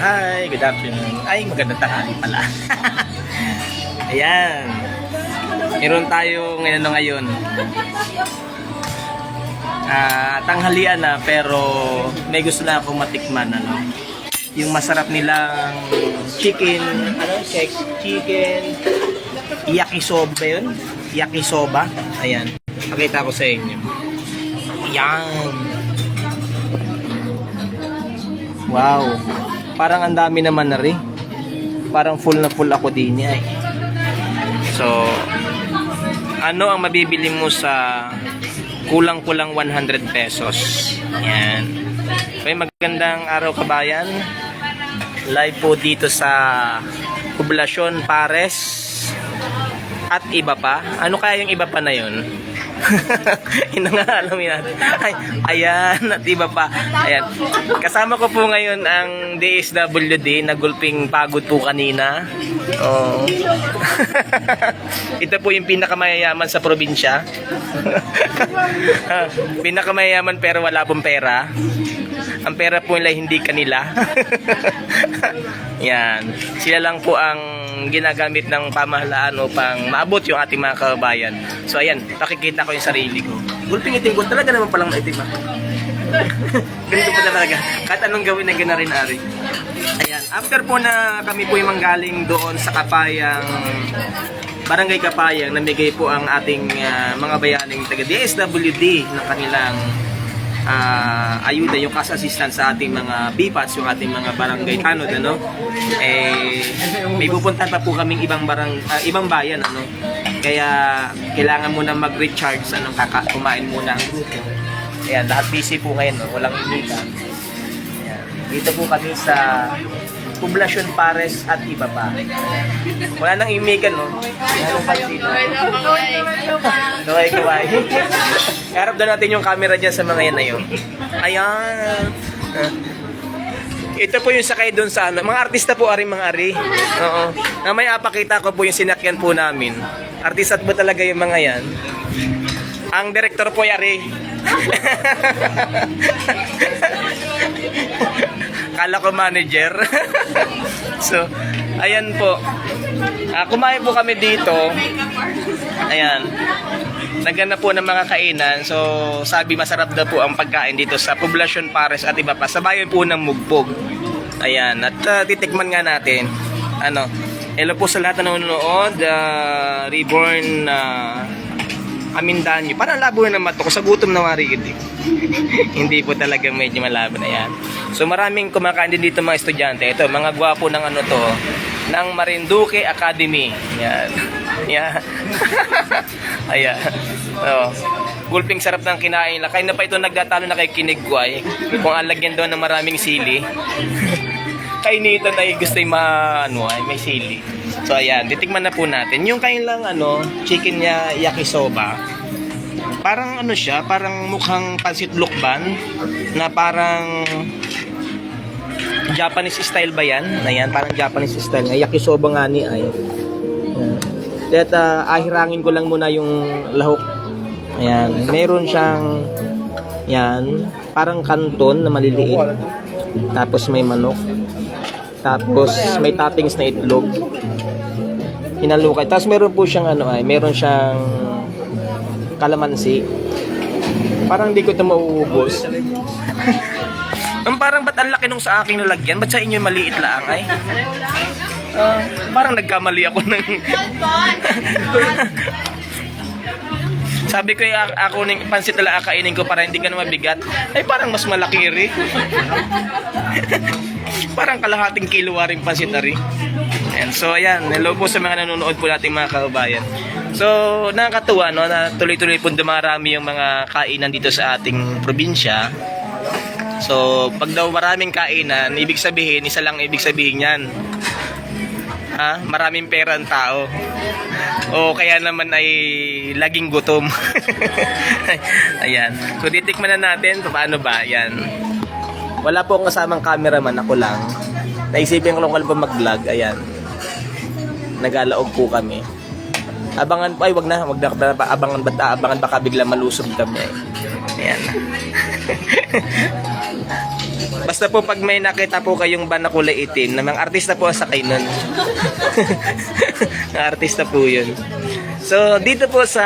Hi, good afternoon. Ay, magandang tanghali pala. Ayan. Meron tayo ngayon ngayon. Ah, tanghalian na pero may gusto na akong matikman ano. Yung masarap nilang chicken, ano, chicken yakisoba ba yun? Yakisoba. Ayan. Pakita ko sa inyo. Ayan. Wow. Parang ang dami naman na rin. Parang full na full ako din ay. So, ano ang mabibili mo sa kulang-kulang 100 pesos? Yan. Okay, magandang araw kabayan. Live po dito sa Poblasyon Pares at iba pa. Ano kaya yung iba pa na yun? Yun nga alam natin. Ay, ayan, at iba pa. Ayan. Kasama ko po ngayon ang DSWD na gulping pagod po kanina. Oh. Ito po yung pinakamayayaman sa probinsya. pinakamayayaman pero wala pong pera. Ang pera po nila hindi kanila. Yan. Sila lang po ang ginagamit ng pamahalaan upang maabot yung ating mga kababayan. So ayan, nakikita ko yung sarili ko. Gulping itim ko, talaga naman palang maitim ah. Ganito pa talaga. Kahit anong gawin na gana rin ari. Ayan, after po na kami po yung manggaling doon sa Kapayang Barangay Kapayang, namigay po ang ating ah, mga bayaning taga DSWD ng kanilang ah, ayuda, yung cash assistance sa ating mga BPAS, yung ating mga barangay tanod, ano? Eh, may pupuntahan pa po kaming ibang barang, ah, ibang bayan, ano? Kaya, kailangan muna mag-recharge, ano, kaka, kumain muna ang. Ayan, lahat busy po ngayon, no? walang imika. Ayan. Dito po kami sa Poblasyon Pares at iba pa. Wala nang imikan, no? Wala nang pansin. Okay, kawai. Harap daw natin yung camera dyan sa mga yan na yun. Ayan. Ito po yung sakay doon sa ano. Mga artista po, ari mga ari. Oo. Mamaya apakita ko po yung sinakyan po namin. Artista po talaga yung mga yan. Ang director po ay ari. Kala ko manager. so, ayan po. Ah, kumain po kami dito. Ayan. Nagana po ng mga kainan. So, sabi masarap daw po ang pagkain dito sa Poblasyon Pares at iba pa. Sa bayan po ng Mugpog. Ayan. At uh, titikman nga natin. Ano? Hello po sa lahat na nanonood. Uh, reborn uh, Amindanyo. Parang labo na naman to. Sa gutom na marigid eh. Hindi po talagang medyo malabo na yan. So maraming kumakain din dito mga estudyante. Ito, mga gwapo ng ano to. Ng Marinduque Academy. Yan. Yan. Ayan. Oh. Gulping sarap ng kinain nila. Na pa ito nagdatalo na kay Kinigway. Kung alagyan daw ng maraming sili. Kainitan ay gusto yung ma, ano, ay may sili. So ayan, titikman na po natin. Yung kailang ano, chicken niya yakisoba. Parang ano siya, parang mukhang pansit lukban na parang Japanese style ba yan? Ayan, parang Japanese style. Nga, yakisoba nga ni ay. Kaya uh, ahirangin ko lang muna yung lahok. Ayan, meron siyang yan, parang kanton na maliliit. Tapos may manok. Tapos may toppings na itlog. Hinalukay. Tapos meron po siyang ano ay, meron siyang kalamansi. Parang di ko ito mauubos. Ang parang ba't ang laki nung sa aking nalagyan? Ba't sa inyo maliit lang ay? Ah, parang nagkamali ako ng... Sabi ko "Eh, a- ako ning pansit na akainin ko para hindi ka na mabigat. Ay parang mas malaki rin. parang kalahating kilo rin pansit na rin. And so ayan, hello po sa mga nanonood po nating mga kababayan. So nakakatuwa no na tuloy-tuloy po dumarami yung mga kainan dito sa ating probinsya. So pag daw maraming kainan, ibig sabihin, isa lang ibig sabihin yan. Ha? Maraming pera ang tao. O kaya naman ay laging gutom. Ayan. So titikman na natin paano ba. Ayan. Wala po akong kasamang cameraman. Ako lang. Naisipin ko lang kung pa mag-vlog. Ayan. Nagalaog po kami. Abangan ay wag na, wag na abangan bata, abangan baka bigla malusog kami. Ayan. Basta po pag may nakita po kayong van na kulay itim, na mga artista po ang sakay nun. Artista po yun. So, dito po sa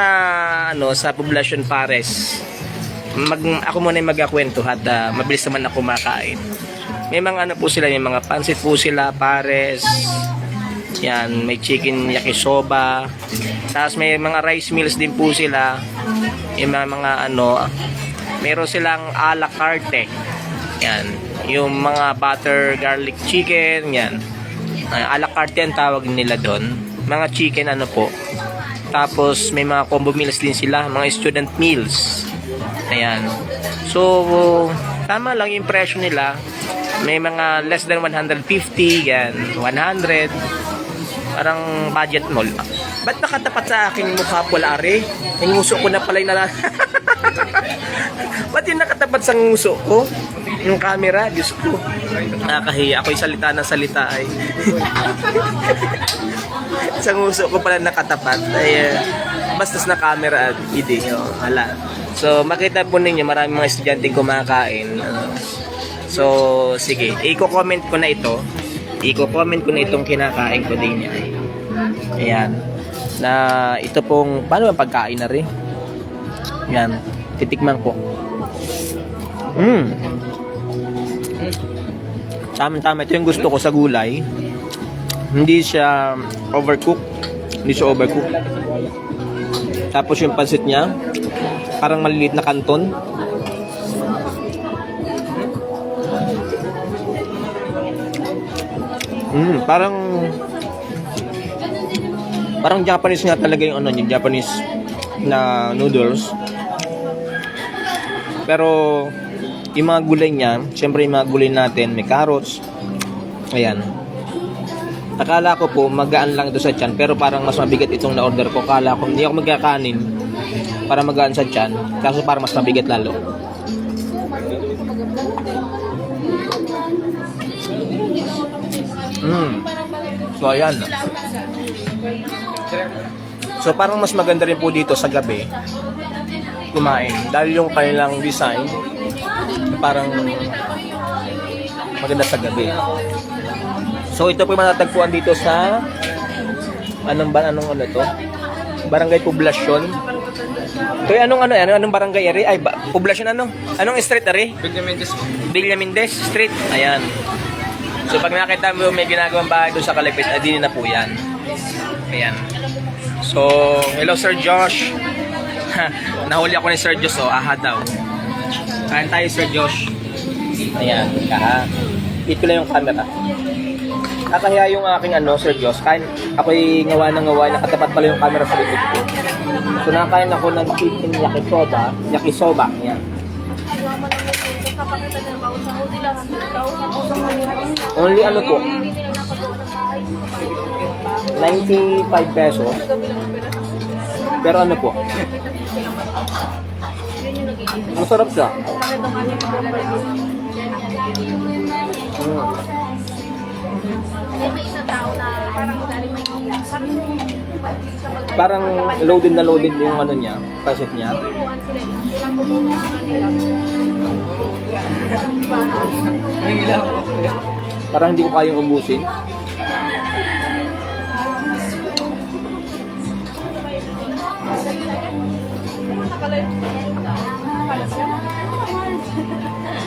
ano sa Poblacion Pares, mag, ako muna yung magkakwento at ah, mabilis naman ako makain. May mga ano po sila, may mga pansit po sila, pares, yan, may chicken yakisoba. Tapos may mga rice meals din po sila. Yung mga, mga ano, meron silang a la carte. Yan, yung mga butter garlic chicken, yan. Uh, a la carte ang tawag nila doon. Mga chicken ano po. Tapos may mga combo meals din sila, mga student meals. Ayan. So, tama lang yung presyo nila. May mga less than 150, yan, 100. Parang budget mall. Ba't nakatapat sa aking mukha pula, are? Yung nguso ko na pala yung nala... Ba't yung nakatapat sa nguso ko? Yung camera, Diyos ko. Nakakahiya. Ako'y salita ng salita ay. sa nguso ko pala nakatapat. Ay, uh, bastos na camera at. Oh, hala. So, makita po ninyo, maraming mga estudyante kumakain. Ano. So, sige. Iko-comment ko na ito. Iko-comment ko na itong kinakain ko din niya. Ayan. Na ito pong, paano ang pagkain na rin? Yan. Titikman ko. Mmm. Tama-tama. Ito yung gusto ko sa gulay. Hindi siya overcook. Hindi siya overcook. Tapos yung pansit niya, parang maliliit na kanton. Mm, parang parang Japanese nga talaga yung ano yung Japanese na noodles. Pero yung mga gulay niya, syempre yung mga gulay natin, may carrots. Ayan. Akala ko po magaan lang ito sa tiyan pero parang mas mabigat itong na-order ko. Akala ko hindi ako magkakanin para magaan sa tiyan. Kaso parang mas mabigat lalo. Mm. So ayan. So parang mas maganda rin po dito sa gabi kumain dahil yung kanilang design parang maganda sa gabi. So ito po yung matatagpuan dito sa anong ba anong ano to? Barangay Poblacion. Yung anong ano anong, anong barangay eri? Ay, ba, Poblacion ano? Anong street Des Villa Mendez Street. Ayan. So pag nakita mo may ginagawang bahay doon sa kalapit, adini na po yan. Ayan. So, hello Sir Josh. Nahuli ako ni Sir Josh, oh, aha daw. Kain tayo Sir Josh. Ayan, kaha. Hit ko lang yung camera. Kakahiya yung aking ano, Sir Josh. Kain, ako'y ngawa ng ngawa, nakatapat pala yung camera sa likod ko. So nakain ako ng chicken yakisoba. Yakisoba, yan. Only ano po? 95 pesos. Pero ano po? Masarap siya. Mm. Parang loaded na loaded yung ano niya, pasit niya. Parang hindi ko kayang ubusin.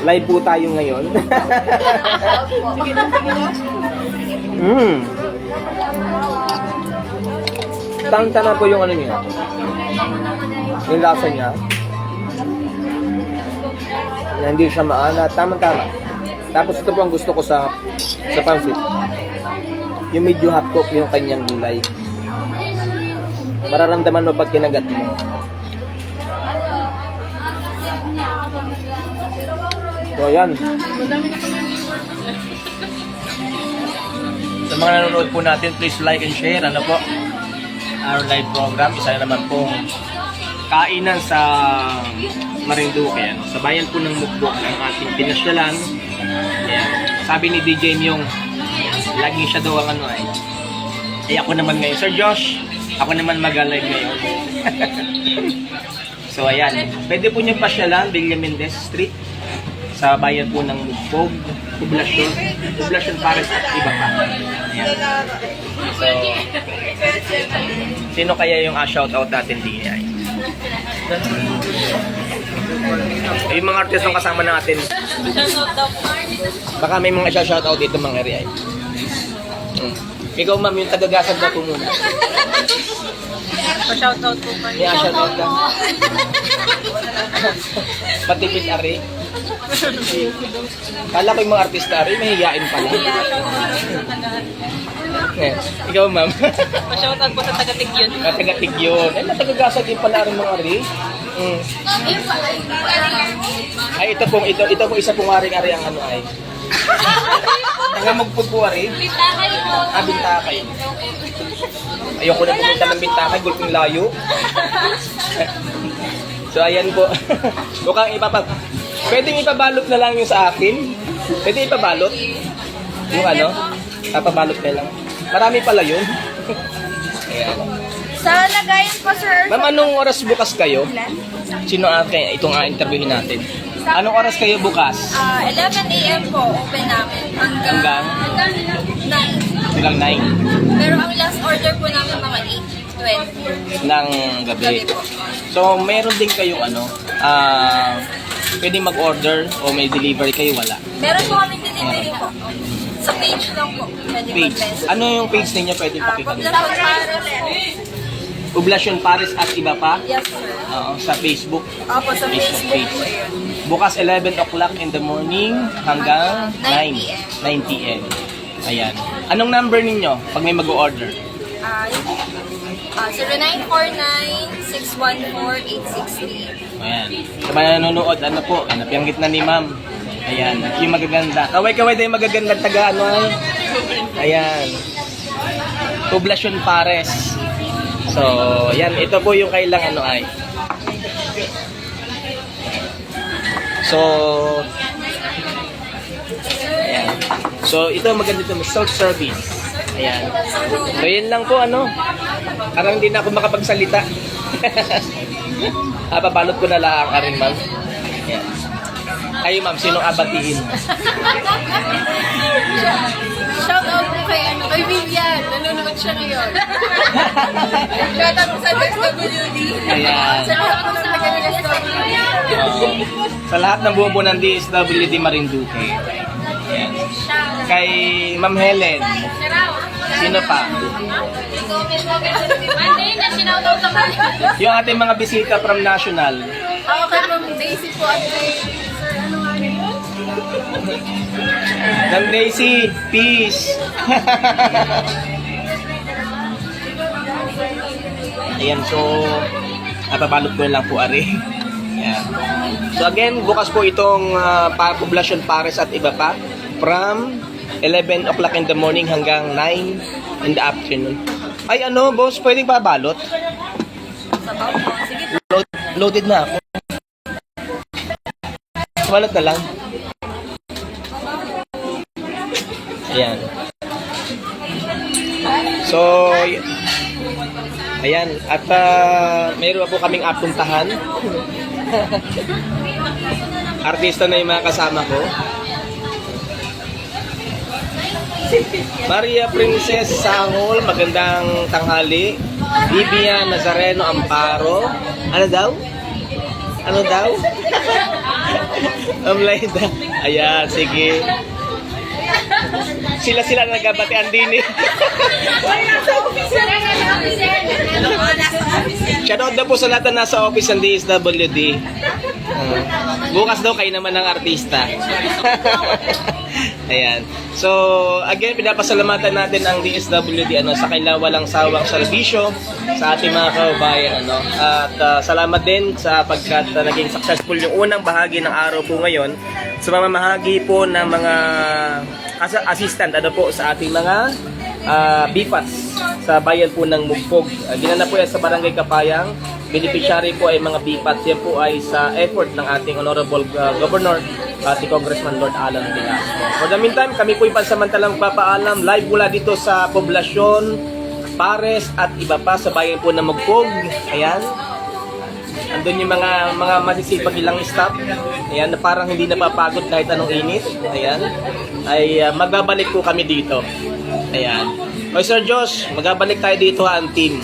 Live po tayo ngayon. mm. Tang-tanga po yung ano niya. Yung lasa niya. Na hindi siya maana. Tama-tama. Tapos ito po ang gusto ko sa sa pansit. Yung medyo hot cook yung kanyang gulay. Mararamdaman mo pag kinagat mo. So, ayan. Sa mga nanonood po natin, please like and share. Ano po? Our live program. Isa na naman pong kainan sa Marinduque. Yan. Sa bayan po ng Mukbok ng ating pinasyalan. Ayan. Sabi ni DJ yung lagi siya daw ang ano ay. Eh ako naman ngayon. Sir Josh, Ako naman mag-live ngayon. so ayan, pwede po nyo pasyalan, Villa Mendez Street sa bayan po ng Mugpog, Poblasyon, Poblasyon Pares at iba pa. Ayan. So, sino kaya yung uh, shoutout natin din ay? Yung mga artist na kasama natin, baka may mga shoutout dito mga area. Hmm. Ikaw ma'am, yung tagagasad na po muna. Pa-shoutout po kayo. May shoutout ka. Patipid ari. Kala ko yung mga artista ari, mahihiyain pala. Eh, Ikaw ma'am. Pa-shoutout po sa taga-Tigyon. Kataga-tig yun. Ay, natagagasad din pala rin mga ari. Mm. Ay, ito pong, ito, ito pong isa pong ari-ari ang ano ay. Nangamugpog po ari. Ah, bintakay. Ayoko na pumunta ng bintakay, gulping layo. so, ayan po. Mukhang ipapag... Pwedeng ipabalot na lang yung sa akin. Pwede ipabalot. Yung ano, papabalot na lang. Marami pala yun. ayan. Sa lagayan po, sir. Ma'am, anong oras bukas kayo? Sino ate? Itong uh, interviewin natin. Anong oras kayo bukas? Ah, 11 a.m. po, open namin. Hanggang, Hanggang? 9. Hanggang 9 Pero ang last order po namin mga 8, 20. ng gabi. Gabi po. So, meron din kayong ano, ah, pwede mag-order o may delivery kayo, wala. Meron po kami delivery po. Sa page lang po. Pwede Page. mag-message. Ano yung page ninyo pwede Ah, pakita? Poblacion Pares po. Poblacion Paris at iba pa? Yes, sir. Oo, sa Facebook. Opo, sa Facebook Facebook page. po yun. Bukas 11 o'clock in the morning hanggang 9 9 9 p.m. Ayan. Anong number ninyo pag may mag-order? Ah, ah, 0949-614-863. Ayan. Sa mga nanonood, ano po, hanap yung gitna ni ma'am. Ayan, yung magaganda. Kaway-kaway na yung magaganda taga ano ay. Ayan. Poblasyon Pares. So, yan, ito po yung kailang ano ay. So, ayan. So, ito maganda ito, self-service. Ayan. So, yun lang po, ano. Parang hindi na ako makapagsalita. ah, pabalot ko na lang ang ma'am. Ayan. Kayo, ma'am, sinong abatiin? Shout out po kay, ano, kay Vivian. Nanonood siya ngayon. Shout out po sa DSWD. Ayan. Lahat po sa taga-DSWD. Oo. sa lahat ng bumubuo ng DSWD Marinduque. Ayan. Kay Ma'am Helen. Sino pa? Monday na sinautot ako. Yung ating mga bisita from National. Ako kay Ma'am Daisy po at kay Ma'am Daisy, peace. Ayan, so, napabalot ko lang po, Ari. Ayan. So again, bukas po itong uh, Poblacion Pares at iba pa from 11 o'clock in the morning hanggang 9 in the afternoon. Ay ano, boss, pwedeng pabalot? Load, loaded na ako. Balot na lang. Ayan. So, ayan. At uh, mayroon po kaming apuntahan. Artista na yung mga kasama ko. Maria Princess Sangol, magandang tanghali. Vivian Nazareno Amparo. Ano daw? Ano daw? Amlayda. Ayan, sige. Sila-sila nagabatian din eh. Shoutout daw po sa lahat na nasa office ng DSWD. Uh, bukas daw kayo naman ng artista. Ayan. So, again, pinapasalamatan natin ang DSWD ano, sa kailang walang sawang serbisyo sa ating mga kababayan. Ano. At uh, salamat din sa pagkat uh, naging successful yung unang bahagi ng araw po ngayon sa mamamahagi po ng mga as- assistant ano po sa ating mga uh, BIPAS sa bayan po ng Mugpog. Uh, ginanap po yan sa Barangay Kapayang. Beneficiary po ay mga BIPAS. Yan po ay sa effort ng ating Honorable uh, Governor at si Congressman Lord Alan Velasco. For the meantime, kami po pansamantalang papaalam live mula dito sa poblasyon Pares at iba pa sa bayan po ng Magpog. Ayan. Andun yung mga mga masisipag ilang staff. Ayan, na parang hindi napapagod kahit anong init. Ayan. Ay uh, magbabalik po kami dito. Ayan. O Sir Josh, magbabalik tayo dito ha, ang team.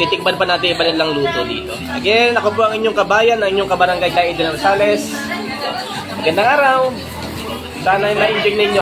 Titikman pa natin iba nilang luto dito. Again, ako po ang inyong kabayan, ang inyong kabarangay Kaiden Rosales. Magandang araw. Sana na-enjoy ninyo